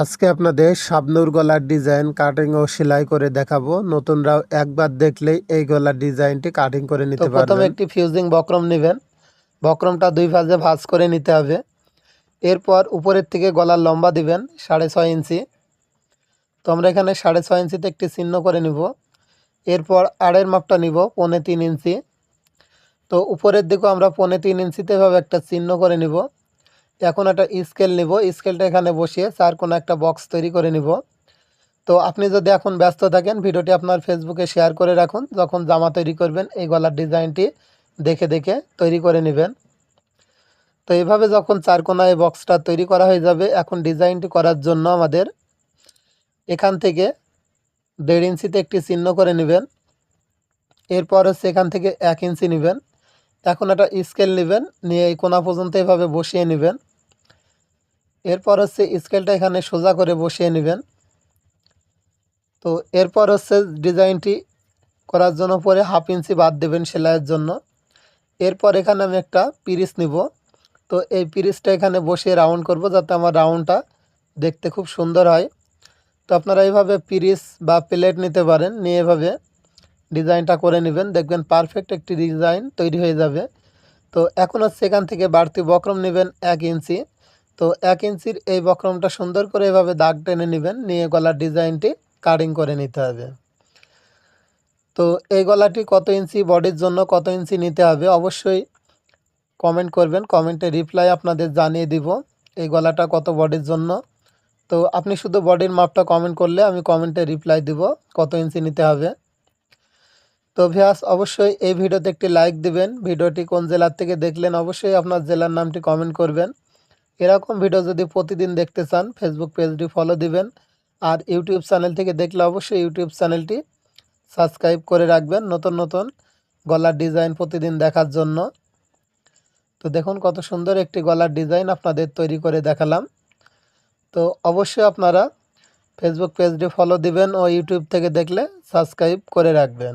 আজকে আপনাদের শাবনুর গলার ডিজাইন কাটিং ও সেলাই করে দেখাবো। নতুনরাও একবার দেখলেই এই গলার ডিজাইনটি কাটিং করে নিতে নিতে প্রথমে একটি ফিউজিং বক্রম নেবেন। বক্রমটা দুই ভাঁজে ভাজ করে নিতে হবে। এরপর উপরের থেকে গলার লম্বা দিবেন সাড়ে ছয় ইঞ্চি। তো আমরা এখানে সাড়ে ছয় ইঞ্চিতে একটি চিহ্ন করে নিব। এরপর আড়ের মাপটা নিব পৌনে তিন ইঞ্চি। তো উপরের দিকেও আমরা পৌনে তিন ইঞ্চিতে এভাবে একটা চিহ্ন করে নিব। এখন একটা স্কেল নিব। স্কেলটা এখানে বসিয়ে চার কোনো একটা বক্স তৈরি করে নিব। তো আপনি যদি এখন ব্যস্ত থাকেন, ভিডিওটি আপনার ফেসবুকে শেয়ার করে রাখুন। যখন জামা তৈরি করবেন, এই গলার ডিজাইনটি দেখে দেখে তৈরি করে নেবেন। তো এইভাবে যখন চার কোনা এই বক্সটা তৈরি করা হয়ে যাবে, এখন ডিজাইনটি করার জন্য আমাদের এখান থেকে দেড় ইঞ্চিতে একটি চিহ্ন করে নেবেন। এরপর হচ্ছে এখান থেকে এক ইঞ্চি নেবেন। এখন একটা স্কেল নেবেন, নিয়ে এই কোনা পর্যন্ত এভাবে বসিয়ে নেবেন। এরপর হচ্ছে স্কেলটা এখানে সোজা করে বসিয়ে নেবেন। তো এরপর হচ্ছে ডিজাইনটি করার জন্য পরে হাফ ইঞ্চি বাদ দেবেন সেলাইয়ের জন্য। এরপর এখানে আমি একটা পিরিস নিব। তো এই পিরিসটা এখানে বসিয়ে রাউন্ড করব যাতে আমার রাউন্ডটা দেখতে খুব সুন্দর হয়। তো আপনারা এইভাবে পিরিস বা প্লেট নিতে পারেন, নিয়ে এভাবে ডিজাইনটা করে নেবেন। দেখবেন পারফেক্ট একটি ডিজাইন তৈরি হয়ে যাবে। তো এখন হচ্ছে এখান থেকে বাড়তি বক্রম নেবেন এক ইঞ্চি। তো এক ইঞ্চির এই বক্রমটা সুন্দর করে এভাবে দাগ টেনে নেবেন। নিয়ে গলার ডিজাইনটি কাটিং করে নিতে হবে। তো এই গলাটি কত ইঞ্চি, বডির জন্য কত ইঞ্চি নিতে হবে অবশ্যই কমেন্ট করবেন। কমেন্টে রিপ্লাই আপনাদের জানিয়ে দিব এই গলাটা কত বডির জন্য। তো আপনি শুধু বডির মাপটা কমেন্ট করলে আমি কমেন্টে রিপ্লাই দিব কত ইঞ্চি নিতে হবে। তো ভিয়াস অবশ্যই এই ভিডিওতে একটি লাইক দিবেন। ভিডিওটি কোন জেলার থেকে দেখলেন অবশ্যই আপনার জেলার নামটি কমেন্ট করবেন। এরকম ভিডিও যদি প্রতিদিন দেখতে চান ফেসবুক পেজটি ফলো দিবেন। আর ইউটিউব চ্যানেল থেকে দেখলে অবশ্যই ইউটিউব চ্যানেলটি সাবস্ক্রাইব করে রাখবেন নতুন নতুন গলার ডিজাইন প্রতিদিন দেখার জন্য। তো দেখুন কত সুন্দর একটি গলার ডিজাইন আপনাদের তৈরি করে দেখালাম। তো অবশ্যই আপনারা ফেসবুক পেজটি ফলো দিবেন ও ইউটিউব থেকে দেখলে সাবস্ক্রাইব করে রাখবেন।